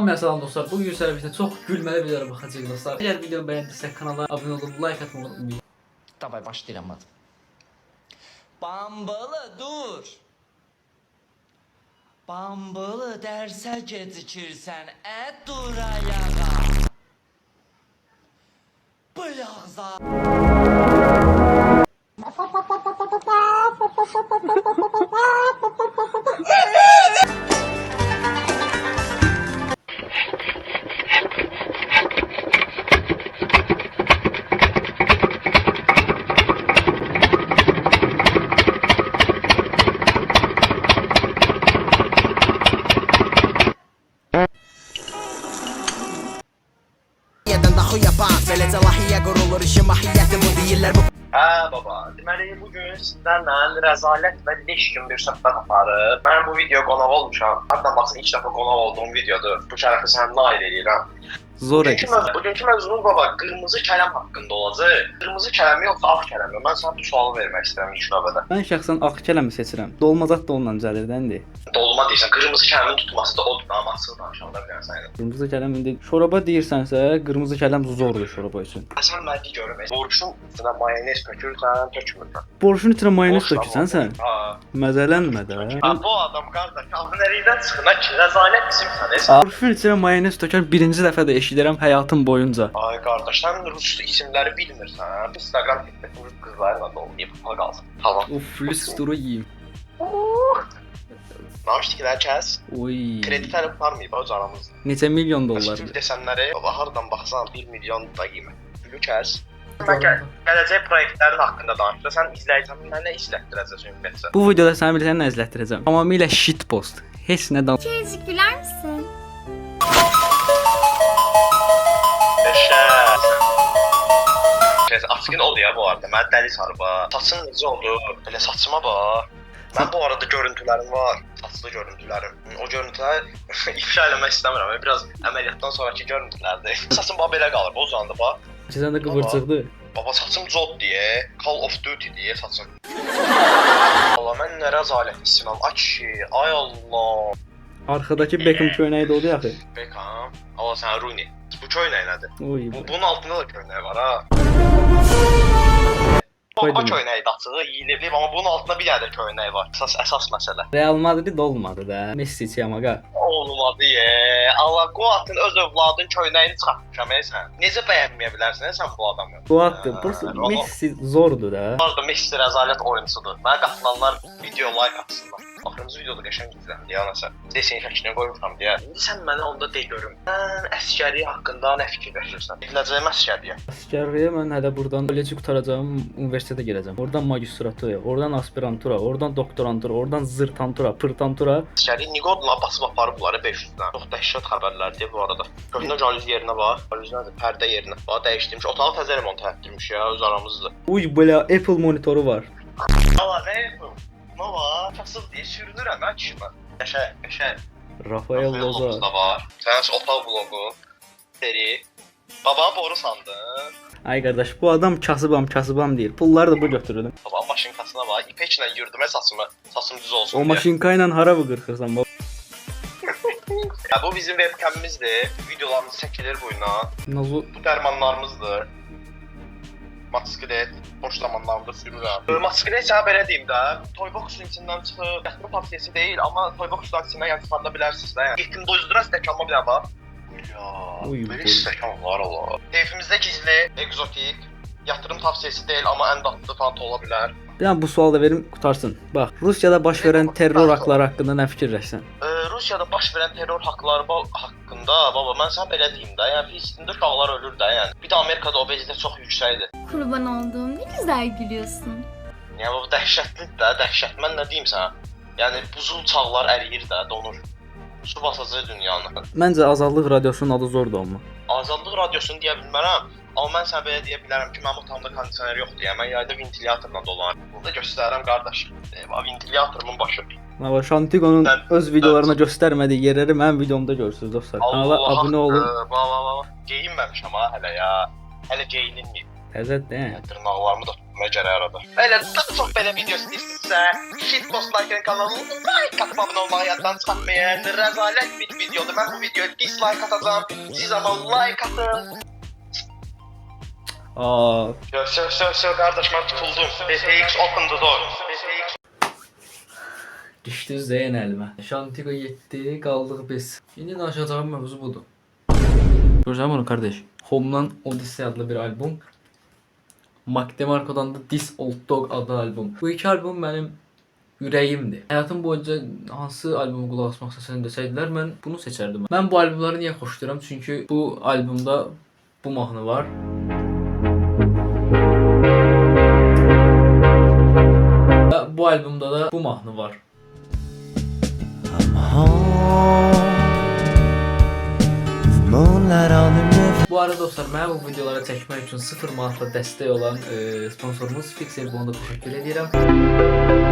Hamıya salam dostlar. Bugün sizlərlə çox gülməli videolara baxacağıq dostlar. Əgər videomu bəyəndisə kanala abunə olub like atmayı unutmayın. Davay başlayıram hadi. Bambalı dur. Bambalı dersə gecikirsən, ə dur ayağa. Bıyaqza. mahiyyəti bu Hə baba, deməli bu gün sizlərlə rəzalət və leş kimi bir söhbət aparıb. Mən bu video qonaq olmuşam. Hətta baxın ilk dəfə qonaq olduğum videodur. Bu şərəfi səninlə ayrı edirəm. Zor Bugünkü, mövzu, bugünkü mövzumuz baba qırmızı kələm haqqında olacaq. Qırmızı kələm yoxsa ağ kələm? Mən sənə bu sualı vermək istəyirəm ilk növbədə. Mən şəxsən ağ kələmi seçirəm. Dolmazat da onunla cəlirdəndir. Dolma deyirsən, qırmızı kələmin tutması da odur, amma açıq danışanda bilərsən. Qırmızı kələm indi şoraba deyirsənsə, qırmızı kələm zordur şoraba üçün. Sən mənə görüm. Borşun üstünə mayonez tökürsən, tökmürsən. Borşun içinə mayonez tökürsən sən. Ha. Məzələnmə də. Ha, bu adam qardaş, abunəlikdən çıxına ki, rəzalət bizimsən. sən. Borşun içinə mayonez tökən birinci dəfə də eşidirəm həyatım boyunca. Ay qardaş, sən rus isimləri bilmirsən. Instagram TikTok rus qızlarla dolmayıb ha qalsın. Tamam. Uf, lüsturu yeyim. Namışdıkiləri kəs. Oy. Kredi tərəf varmayıb öz aramızda. Neçə milyon dollar. Məsəl desənləri, baba hardan baxsan 1 milyon da qiymət. Gülü kəs. Gələcək layihələrin haqqında danışırsan, sən izləyicən mənə nə izlətdirəcəksən ümumiyyətlə? Bu videoda sən bilirsən nə izlətdirəcəm. Tamamilə shit post. Heç nə dan Birazcık güler misin? Kes açığın oldu ya bu arada. Mən dəli sarba. Saçın necə oldu? Belə saçıma bax. Mən bu arada görüntülərim var. Saçlı görüntülərim. O görüntüləri ifşa eləmək istəmirəm. Biraz əməliyyatdan sonrakı görüntülərdir. Saçım bax belə qalır. O uzandı bax. Sizən də qıvırcıqdı. Baba saçım Zod deyə, Call of Duty deyə saçım. Allah mən nə rəzalət ismim. Ay kişi, ay Allah. Arkadakı Beckham köynəyi də oldu axı. Beckham. Allah sən Rooney. Bu köynək nədir? Oy. Bu, bunun altında da köynək var ha. Baba köynəyi də açığı yeyilib, amma bunun altında bir dənə də köynək var. Əsas əsas məsələ. Real Madrid olmadı da. Messi Çiyamaqa. Olmadı ye. Allah Qoatın öz övladın köynəyini çıxartmışam sən. Necə bəyənməyə bilərsən sən bu adamı? Bu Burası o- Messi zordu da. Vardı Messi rəzalət oyunçudur. Mənə qatılanlar video like atsınlar. Axırıncı videoda qəşəng izləndi ya nəsə. Desin şəklini qoymuşam deyə. İndi sən mənə onda de görüm. Sən əskəri haqqında nə fikirləşirsən? Ediləcəyim əskəriyə. Əsgərliyə mən hələ burdan kolleji qutaracağım, universitetə girəcəm. Oradan magistratura, oradan aspirantura, oradan doktorantura, oradan zırtantura, pırtantura. Əskəri Nigodla basıb aparıblar 500-dən. Çox dəhşət xəbərlərdir bu arada. Köhnə jalüz yerinə bax. Jalüz nədir? Pərdə yerinə bax dəyişdirmiş. Otağı təzə remont etdirmiş ya öz aramızda. Uy belə Apple monitoru var. Allah nə var? Kasıb deyə sürünürəm mən. Qəşəng, qəşəng. Rafael Loza. da var. Sənin otaq bloqu. Seri. Baba boru sandın. Ay qardaş, bu adam kasıbam, kasıbam deyir. Pulları da bu götürürüm. Baba maşinkasına bax. İpəklə yürüdümə saçımı. Saçım düz olsun. O deyə. maşinka ilə hara bu qırxırsan? baba? Ya, bu bizim webkamimizdir. Videolarımız çəkilir bu ilə. Nazo Bu dərmanlarımızdır. Motosiklet, boş zamanlarımda sürürəm. Motosiklet sənə belə deyim də, Toybox-un içindən çıxıb, yatma tavsiyəsi deyil, amma Toybox-un içindən yəni çıxanda bilərsiniz də. Yəni. Getdim dozdura stəkanma bir bax. Ya, Uy, belə bu- stəkan var Allah. Keyfimizdə gizli, egzotik, yatırım tavsiyəsi deyil, amma ən dadlı fant ola bilər. Bir bu sualı da verim, qutarsın. Bax, Rusiyada baş verən terror aktları haqqında nə fikirləşsən? Rusiyada baş verən terror haqqları ba- haqqında baba mən sənə belə deyim də, yəni Filistində uşaqlar ölür də, yəni. Bir də Amerikada obezitet çox yüksəkdir. Kurban olduğum ne güzel gülüyorsun. Yəni bu dəhşətlidir də, dəhşət. Mən nə deyim sənə? Yəni buzul çağlar əriyir də, donur. Su basacaq dünyanı. Məncə Azadlıq radiosunun adı zordur amma. Azadlıq radiosunu deyə bilmərəm. Amma mən sənə belə deyə bilərəm ki, mənim otağımda kondisioner yoxdur. Yəni mən yayda ventilyatorla dolanıram. Burada göstərirəm qardaş. E, bax, ventilyatorun başı. Amma Şantiqonun Sən- öz videolarına göstərmədiyi yerləri mənim videomda görürsüz dostlar. Kanala abunə olun. haqqı, Bax, bax, bax. Geyinməmişəm ha hələ ya. Hələ geyinilməyib. Təzədir, hə? Dırnaqlarımı da tutmuşam. çəkməyə gərək arada. Elə daha çox belə video istəyirsinizsə, Shitpost Like kanalına like atıb abunə olmağı yaddan çıxartmayın. Rəzalət bir videodur. Mən bu videoya dislike atacağam. Siz amma like atın. Aa, Yo, so, so, so qardaş mən tutuldum. PTX open the door. PTX düşdü Zeyn əlimə. Şantigo 7 qaldıq biz. İndi danışacağım mövzu budur. Görürsən bunu kardeş? Home'dan Odyssey adlı bir albüm. Mac DeMarco'dan da This Old Dog adlı albüm. Bu iki albüm benim ürəyimdir. Həyatım boyunca hansı albümü qulaq asmaq istəsəm desəydilər, mən bunu seçərdim. Mən bu albümləri niyə xoşlayıram? Çünki bu albümdə bu mahnı var. Bu albümdə də bu mahnı var. Bu arada dostlar, mənə bu videoları çəkmək üçün 0 manatla dəstək olan e, sponsorumuz Pixel Bond'a təşəkkür edirəm.